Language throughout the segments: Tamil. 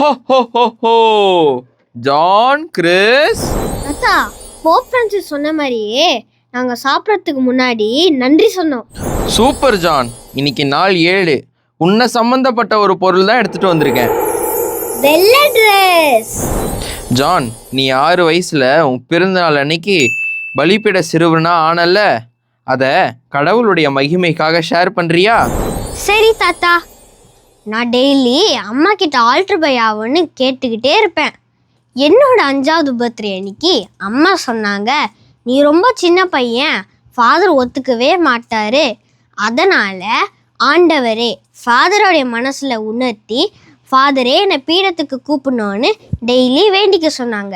Ho ho ho ho. John Chris. தாத்தா போப் பிரான்சிஸ் சொன்ன மாதிரியே நாங்க சாப்பிட்றதுக்கு முன்னாடி நன்றி சொன்னோம். Super John. இன்னைக்கு நாள் ஏழு. உன்னை சம்பந்தப்பட்ட ஒரு பொருள் தான் எடுத்துட்டு வந்திருக்கேன். வெள்ளை ட்ரெஸ் ஜான் நீ ஆறு வயசுல உன் பிறந்தநாள் அன்னைக்கு பலிப்பிட சிறுவனா ஆனல்ல? அதை கடவுளுடைய மகிமைக்காக ஷேர் பண்றியா? சரி தாத்தா. நான் டெய்லி அம்மா கிட்ட ஆல்டர் பை ஆகும்னு கேட்டுக்கிட்டே இருப்பேன். என்னோட அஞ்சாவது பர்த்டே அன்னைக்கு அம்மா சொன்னாங்க நீ ரொம்ப சின்ன பையன் ஃபாதர் ஒத்துக்கவே மாட்டாரு. அதனால ஆண்டவரே ஃபாதரோடைய மனசுல உணர்த்தி ஃபாதரே என்னை பீடத்துக்கு கூப்பிடணும்னு டெய்லி வேண்டிக்க சொன்னாங்க.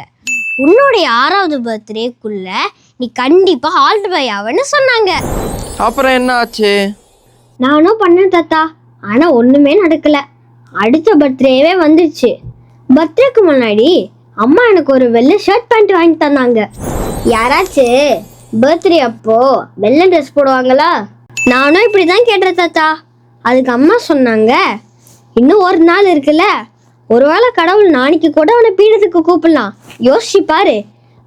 உன்னுடைய ஆறாவது பர்த்டேக்குள்ள நீ கண்டிப்பா ஆல்டர் பை ஆவன்னு சொன்னாங்க. அப்புறம் என்ன ஆச்சு நானும் பண்ணேன் தாத்தா. ஆனா ஒண்ணுமே நடக்கல. அடுத்த பர்த்டேவே வந்துச்சு பர்த்டேக்கு முன்னாடி அம்மா எனக்கு ஒரு வெள்ளை ஷர்ட் பேண்ட் வாங்கி தந்தாங்க. யாராச்சும் பர்த்டே அப்போ வெள்ளை ட்ரெஸ் போடுவாங்களா? நானும் இப்படி தான் கேட்டேன் தாத்தா. அதுக்கு அம்மா சொன்னாங்க இன்னும் ஒரு நாள் இருக்குல்ல. ஒருவேளை கடவுள் நாளைக்கு கூட அவனை பீடத்துக்கு கூப்பிடலாம். யோசிச்சு பாரு.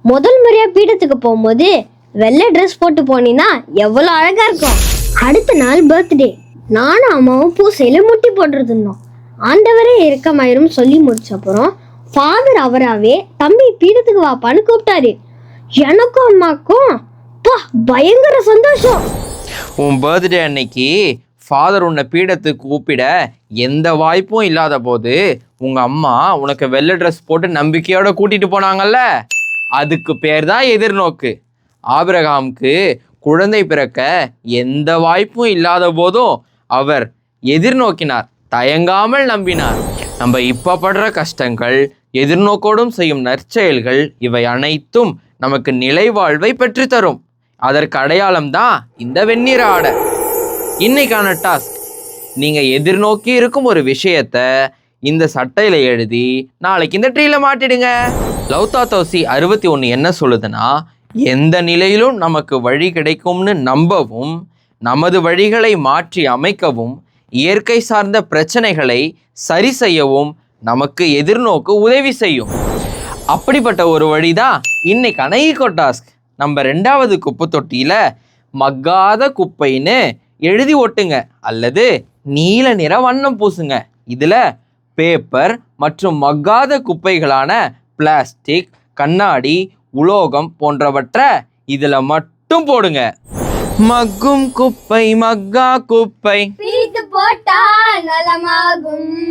முதல் முறையா பீடத்துக்கு போகும்போது வெள்ளை ட்ரெஸ் போட்டு போனீன்னா எவ்வளோ அழகா இருக்கும். அடுத்த நாள் பர்த்டே. நானும் அம்மாவும் பூசையில் முட்டி போட்டுட்டு ஆண்டவரே இருக்கமாயிரும் சொல்லி முடிச்ச அப்புறம் ஃபாதர் அவராகவே தம்பி பீடத்துக்கு வாப்பான்னு கூப்பிட்டாரு. எனக்கும் அம்மாக்கும் பா பயங்கர சந்தோஷம். உன் பர்த்டே அன்னைக்கு ஃபாதர் உன்னை பீடத்துக்கு கூப்பிட எந்த வாய்ப்பும் இல்லாத போது உங்கள் அம்மா உனக்கு வெள்ளை ட்ரெஸ் போட்டு நம்பிக்கையோட கூட்டிட்டு போனாங்கல்ல? அதுக்கு பேர் தான் எதிர்நோக்கு. ஆபிரகாமுக்கு குழந்தை பிறக்க எந்த வாய்ப்பும் இல்லாத போதும் அவர் எதிர்நோக்கினார் தயங்காமல் நம்பினார். நம்ம இப்போ படுற கஷ்டங்கள் எதிர்நோக்கோடும் செய்யும் நற்செயல்கள் இவை அனைத்தும் நமக்கு நிலைவாழ்வை பெற்றுத்தரும். அதற்கு அடையாளம் தான் இந்த வெந்நீர் ஆடை. இன்னைக்கான டாஸ்க் நீங்கள் எதிர்நோக்கி இருக்கும் ஒரு விஷயத்த இந்த சட்டையில் எழுதி நாளைக்கு இந்த ட்ரீல மாட்டிடுங்க. லவ்தா தோசி அறுபத்தி ஒன்று என்ன சொல்லுதுன்னா எந்த நிலையிலும் நமக்கு வழி கிடைக்கும்னு நம்பவும் நமது வழிகளை மாற்றி அமைக்கவும் இயற்கை சார்ந்த பிரச்சனைகளை சரி செய்யவும் நமக்கு எதிர்நோக்கு உதவி செய்யும். அப்படிப்பட்ட ஒரு வழிதான் இன்னைக்கான ஈகோ டாஸ்க். நம்ம ரெண்டாவது குப்பை தொட்டியில மக்காத குப்பைன்னு எழுதி ஒட்டுங்க. அல்லது நீல நிற வண்ணம் பூசுங்க. இதுல பேப்பர் மற்றும் மக்காத குப்பைகளான பிளாஸ்டிக் கண்ணாடி உலோகம் போன்றவற்றை இதில் மட்டும் போடுங்க. மக்கும் குப்பை மக்கா குப்பை. பிரித்து போட்டா நலமாகும்.